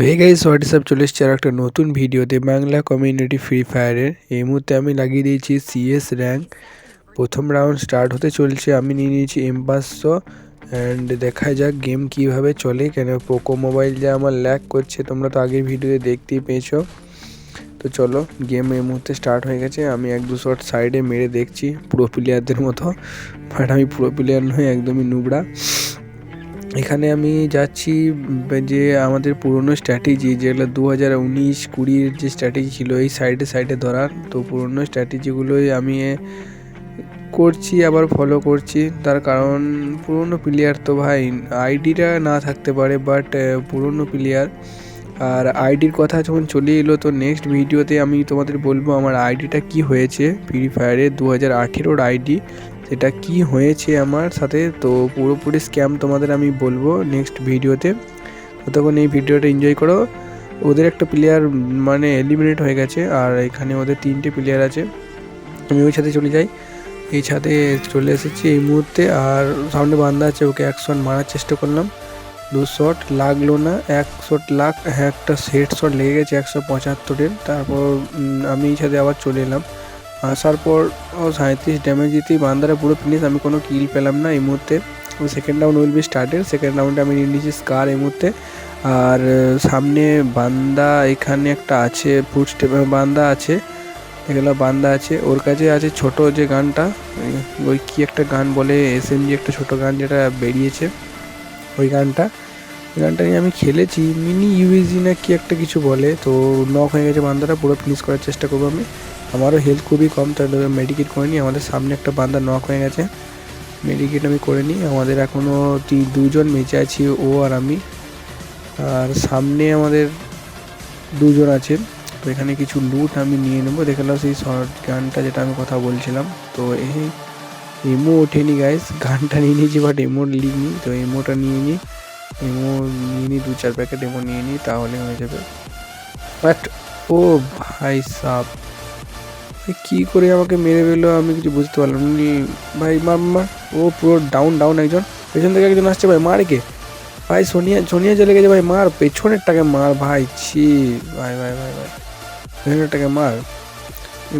হয়ে guys WhatsApp চলে এসছে আর একটা নতুন ভিডিওতে বাংলা কমিউনিটি ফ্রি ফায়ারের এই মুহূর্তে আমি লাগিয়ে দিয়েছি সিএস র্যাঙ্ক প্রথম রাউন্ড স্টার্ট হতে চলছে। আমি নিয়ে নিয়েছি এম পাঁচশো অ্যান্ড দেখা যাক গেম কীভাবে চলে। কেন পোকো মোবাইল যা আমার ল্যাক করছে, তোমরা তো আগের ভিডিওতে দেখতেই পেয়েছ। তো চলো গেম এই মুহূর্তে স্টার্ট হয়ে গেছে। আমি এক দু শট সাইডে মেরে দেখছি পুরো প্লেয়ারদের মতো। বাট আমি পুরো প্লেয়ার নই, একদমই নুবড়া এখানে আমি যাচ্ছি যে আমাদের পুরনো স্ট্র্যাটেজি যেগুলো দু হাজার উনিশ কুড়ির যে স্ট্র্যাটেজি ছিল, এই সাইডে সাইডে ধরার। তো পুরনো স্ট্র্যাটেজিগুলোই আমি করছি, আবার ফলো করছি। তার কারণ, পুরনো প্লেয়ার তো ভাই আইডিটা না থাকতে পারে বাট পুরনো প্লেয়ার আর আইডির কথা যখন চলে এলো, তো নেক্সট ভিডিওতে আমি তোমাদের বলব, আমার আইডিটা কি হয়েছে? ফ্রি ফায়ারে দু হাজার আঠেরোর আইডি সেটা কি হয়েছে আমার সাথে? তো পুরোপুরি স্ক্যাম তোমাদের আমি বলব নেক্সট ভিডিওতে। ততক্ষণ এই ভিডিওটা এনজয় করো। ওদের একটা প্লেয়ার মানে এলিমিনেট হয়ে গেছে, আর এখানে ওদের তিনটে প্লেয়ার আছে। আমি ওই সাথে চলে যাই। এই ছাদে চলে এসেছি এই মুহূর্তে, আর সামনে বান্ধা আছে, ওকে এক শট মারার চেষ্টা করলাম। দু শট লাগল না, এক শট লাগ হ্যাঁ একটা সেট শট লেগে গেছে একশো পঁচাত্তরের। তারপর আমি এই ছাদে আবার চলে এলাম। আসার পর সাঁত্রিশ ড্যামেজ দিতেই বান্দারা পুরো ফিনিশ আমি কোনো কিল পেলাম না এই মুহূর্তে। Second round will be started second রাউন্ডে আমি নিয়ে নিয়েছি স্কার এই মুহূর্তে। আর সামনে বান্দা এখানে একটা আছে ফুট স্টেপ বান্দা আছে এগুলো বান্দা আছে, ওর কাছে আছে ছোট যে গানটা, ওই কী একটা গান বলে এস এম একটা ছোটো গান যেটা বেরিয়েছে, ওই গানটা। ওই গানটা নিয়ে আমি খেলেছি মিনি ইউএজি না কি একটা কিছু বলে, তো নক হয়ে গেছে বান্দাটা, পুরো ফিনিশ করার চেষ্টা করব আমি। আমারও হেলথ খুবই কম, তাহলে মেডিকেট করে নিই। আমাদের সামনে একটা বান্দা নক হয়ে গেছে। মেডিকেট আমি করে নিই। আমাদের এখনও দুজন বেঁচে আছি, ও আর আমি। আর সামনে আমাদের দুজন আছে তো এখানে কিছু লুট আমি নিয়ে নেব। দেখালাম সেই শর্ট গানটা যেটা আমি কথা বলছিলাম। তো এই এমো ওঠেনি গাইস গানটা নিয়ে নিয়েছি বাট এমো লিখনি তো এমোটা নিয়ে নিই। এমো নিয়ে নিই দু চার প্যাকেট এমো নিয়ে নিই, তাহলে হয়ে যাবে। বাট ও ভাই সাহ কি করে আমাকে মেরে ফেলল আমি কিছু বুঝতে পারলাম নি। ভাই মার ও পুরো ডাউন ডাউন একজন। পেছন থেকে একজন আসছে, ভাই, মার কে? ভাই, সোনিয়া সোনিয়া চলে গেছে, ভাই, মার পেছনেরটাকে মার, ভাই, ছি, ভাই ভাই ভাই ভাই, পেছনেরটাকে মার।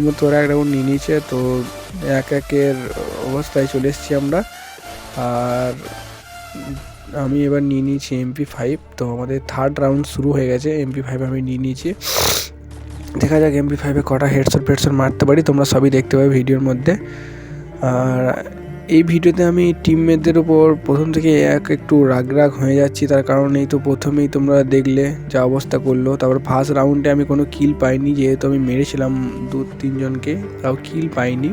মধ্যে ওরা একটা নিয়ে নিয়েছে, তো এক একের অবস্থায় চলে এসেছি আমরা। আর আমি এবার নিয়ে নিয়েছি এমপি ফাইভ তো আমাদের থার্ড রাউন্ড শুরু হয়ে গেছে। এমপি ফাইভ আমি নিয়ে নিয়েছি। দেখা যাক এমপি ফাইভে কটা হেডশট ফেডশট মারতে পারি, তোমরা সবই দেখতে পাবে ভিডিওর মধ্যে। আর এই ভিডিওতে আমি টিমমেটদের উপর প্রথম থেকে এক একটু রাগ রাগ হয়ে যাচ্ছি, তার কারণ এই তো প্রথমেই তোমরা দেখলে যা অবস্থা করল। তারপর ফার্স্ট রাউন্ডে আমি কোনো কিল পাইনি, যেহেতু আমি মেরেছিলাম দু তিনজনকে তাও কিল পাইনি।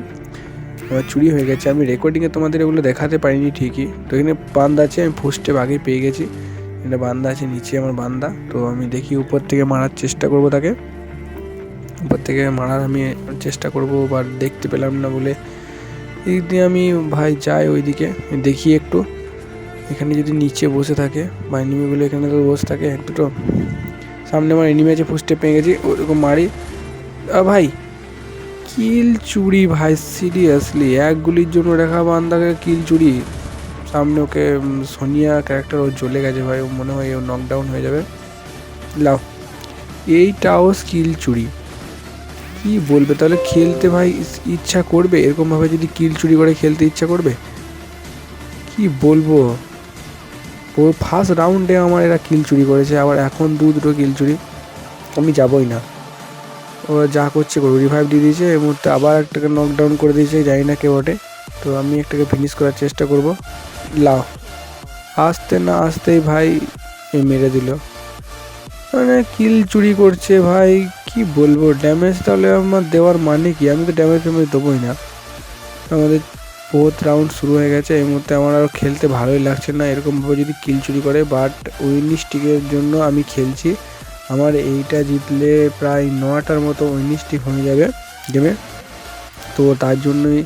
আমার চুরি হয়ে গেছে, আমি রেকর্ডিংয়ে তোমাদের এগুলো দেখাতে পারিনি ঠিকই। তো এখানে বান্দা আছে, আমি ফুস্টে স্টেপ আগেই পেয়ে গেছি। এটা বান্দা আছে, নিচে আমার বান্দা, তো আমি দেখি উপর থেকে মারার চেষ্টা করব তাকে। উপর থেকে মারার আমি চেষ্টা করব বা দেখতে পেলাম না বলে। এদিক দিয়ে আমি ভাই যাই ওইদিকে, দেখি একটু। এখানে যদি নিচে বসে থাকে, বা এনিমিগুলো এখানে তো বসে থাকে, দুটো। সামনে আমার এনিমি আছে ফুস্টে পেয়ে গেছি, ওরকম মারি। ভাই কিল চুরি ভাই সিরিয়াসলি এক গুলির জন্য রেখা বান্দাকে কিল চুরি। সামনে ওকে সোনিয়া ক্যারেক্টার ও জ্বলে গেছে ভাই, ও মনে হয় ও নকডাউন হয়ে যাবে। লাভ এইটাও স্কিল চুরি। কি বলবে? তাহলে খেলতে ভাই ইচ্ছা করবে? এরকমভাবে যদি কিল চুরি করে খেলতে ইচ্ছা করবে? কি বলব? ও ফার্স্ট রাউন্ডে আমার এরা কিল চুরি করেছে, আবার এখন দু দুটো কিল চুরি। আমি যাবই না। ও যা করছে করব রিভাইভ দিয়ে দিয়েছে, এই মুহূর্তে আবার একটাকে নকডাউন করে দিয়েছে, জানি না কে ওঠে তো আমি একটাকে ফিনিশ করার চেষ্টা করব। লাও। আসতে না আসতেই ভাই মেরে দিল। মানে কিল চুরি করছে ভাই, কি বলব? ড্যামেজ তাহলে আমার দেওয়ার মানে কি? আমি তো ড্যামেজ ফ্যামেজ দেবোই না। আমাদের ফোর্থ রাউন্ড শুরু হয়ে গেছে, এই মুহূর্তে আমার আর খেলতে ভালোই লাগছে না। এরকমভাবে যদি কিল চুরি করে বাট উইনি স্টিকের জন্য আমি খেলছি। আমার এইটা জিতলে প্রায় নটার মতো উইনি স্টিক হয়ে যাবে গেমে তো তার জন্যই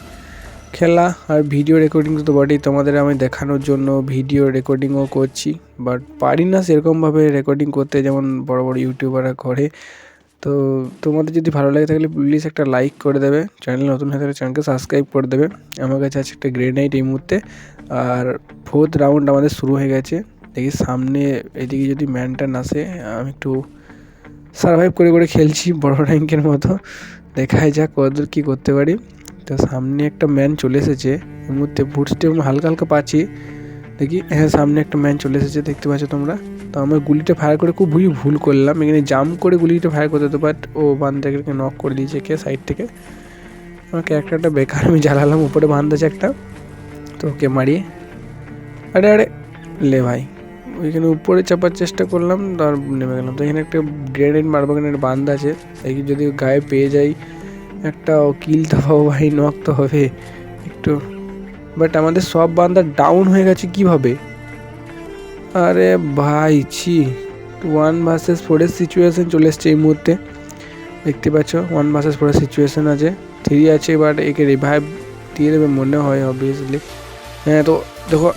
খেলা আর ভিডিও রেকর্ডিং তো বটেই। তোমাদের আমি দেখানোর জন্য ভিডিও রেকর্ডিংও করছি। বাট পারি না সেরকমভাবে রেকর্ডিং করতে, যেমন বড় বড় ইউটিউবাররা করে। তো তোমাদের যদি ভালো লাগে থাকলে প্লিজ একটা লাইক করে দেবে। চ্যানেল নতুন হয়ে থাকলে চ্যানেলকে সাবস্ক্রাইব করে দেবে। আমার কাছে আছে একটা গ্রেনাইট এই মুহূর্তে। আর ফোর্থ রাউন্ড আমাদের শুরু হয়ে গেছে। দেখি সামনে এদিকে যদি ম্যান ট্যান আসে, আমি একটু সার্ভাইভ করে করে খেলছি বড় র্যাঙ্কের মতো। দেখাই যাক কতদূর কী করতে পারি। তো সামনে একটা ম্যান চলে এসেছে। এই মুহূর্তে বুট স্টেপ হালকা হালকা পাচ্ছি। দেখি হ্যাঁ সামনে একটা ম্যান চলে এসেছে, দেখতে পাচ্ছ তোমরা। তো আমার গুলিটা ফায়ার করে খুব ভুল ভুল করলাম। এখানে জাম্প করে গুলিটা ফায়ার করতে হতো বাট ও বান্দাকে নক করে দিয়েছে কে সাইড থেকে। আমার ক্যারেক্টারটা বেকার আমি জ্বালালাম, উপরে বান্ধাছে একটা। তো ওকে মারিয়ে আরে আরে, লে ভাই। ওইখানে উপরে চাপার চেষ্টা করলাম, তার নেমে গেলাম। তো এখানে একটা গ্রেনেড মারবো একটা বান্ধ আছে। এই যদি গায়ে পেয়ে যাই। একটা কিল তো পাবো ভাই নক তো হবে। একটু বাট আমাদের সব বান্দা ডাউন হয়ে গেছে কীভাবে? আরে ভাই, ছি ওয়ান ভার্সেস ফোরের সিচুয়েশন চলে এসছে এই মুহূর্তে। দেখতে পাচ্ছ ওয়ান ভার্সেস ফোরের সিচুয়েশন আছে। থ্রি আছে বাট একে রিভাইভ দিয়ে দেবে মনে হয় অবভিয়াসলি হ্যাঁ তো দেখো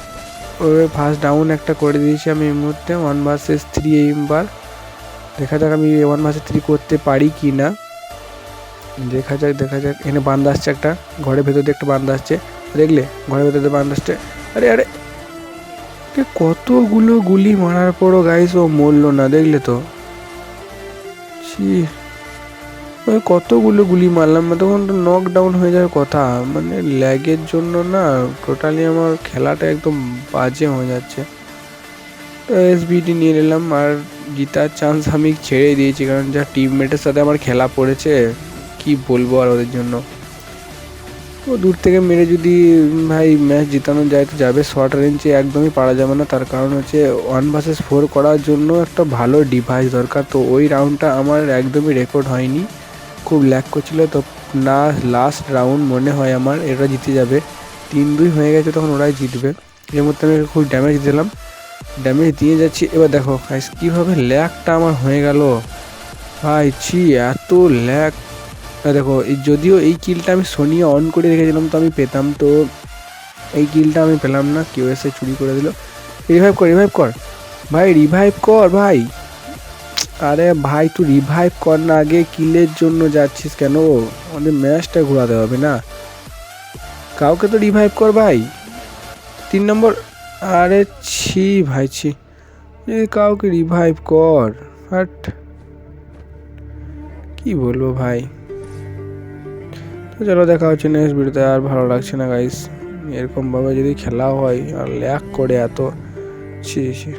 ওই ফার্স্ট ডাউন একটা করে দিয়েছি আমি এই মুহূর্তে ওয়ান ভার্সেস থ্রি এইবার। দেখা যাক আমি ওয়ান ভার্সেস থ্রি করতে পারি কি না দেখা যাক দেখা যাক। এখানে বান্ধ আসছে একটা। ঘরের ভেতর দিয়ে একটা বান্ধ আসছে। দেখলে? ঘরের ভেতর দিয়ে বান্ধ আসছে। আরে আরে! কতগুলো গুলি মারার পরও গাইস ও মরলো না, দেখলে তো? ছি। ওই কতগুলো গুলি মারলাম তখন তো নক ডাউন হয়ে যাওয়ার কথা। মানে ল্যাগের জন্য না টোটালি আমার খেলাটা একদম বাজে হয়ে যাচ্ছে। তো এসবিটি নিয়ে নিলাম, আর জিতার চান্স আমি ছেড়ে দিয়েছি, কারণ যা টিমমেটের সাথে আমার খেলা পড়েছে কি বলব আর ওদের জন্য। ও দূর থেকে মেরে যদি ভাই ম্যাচ জিতানো যায়, তো যাবে শর্ট রেঞ্জে একদমই পারা যাবে না। তার কারণ হচ্ছে ওয়ান ভার্সেস ফোর করার জন্য একটা ভালো ডিভাইস দরকার। তো ওই রাউন্ডটা আমার একদমই রেকর্ড হয়নি। খুব ল্যাক করছিল। তো না লাস্ট রাউন্ড মনে হয় আমার, এরা জিতে যাবে। তিন দুই হয়ে গেছে, তখন ওরাই জিতবে। এর মধ্যে আমি খুব ড্যামেজ দিলাম। ড্যামেজ দিয়ে যাচ্ছি। এবার দেখো কীভাবে ল্যাকটা আমার হয়ে গেল। ভাই, ছি, এত ল্যাক দেখো, এই যদিও এই কিলটা আমি সোনিয়া অন করে রেখেছিলাম, তো আমি পেতাম, তো এই কিলটা আমি পেলাম না কেউ এসে চুরি করে দিল। রিভাইভ কর রিভাইভ কর। ভাই রিভাইভ কর, ভাই। আরে ভাই, তুই রিভাইভ কর না, আগে কিলের জন্য যাচ্ছিস কেন? আমাদের ম্যাচটা ঘোরাতে হবে না। কাউকে তো রিভাইভ কর, ভাই। তিন নম্বর, আরে ছি, ভাই, ছি। কাউকে রিভাইভ কর বাট কি বলব, ভাই? চলো দেখা হচ্ছে নেক্সট ভিডিওতে আর ভালো লাগছে না গাইস এরকমভাবে যদি খেলা হয়, আর ল্যাক করে এত, ছি ছি।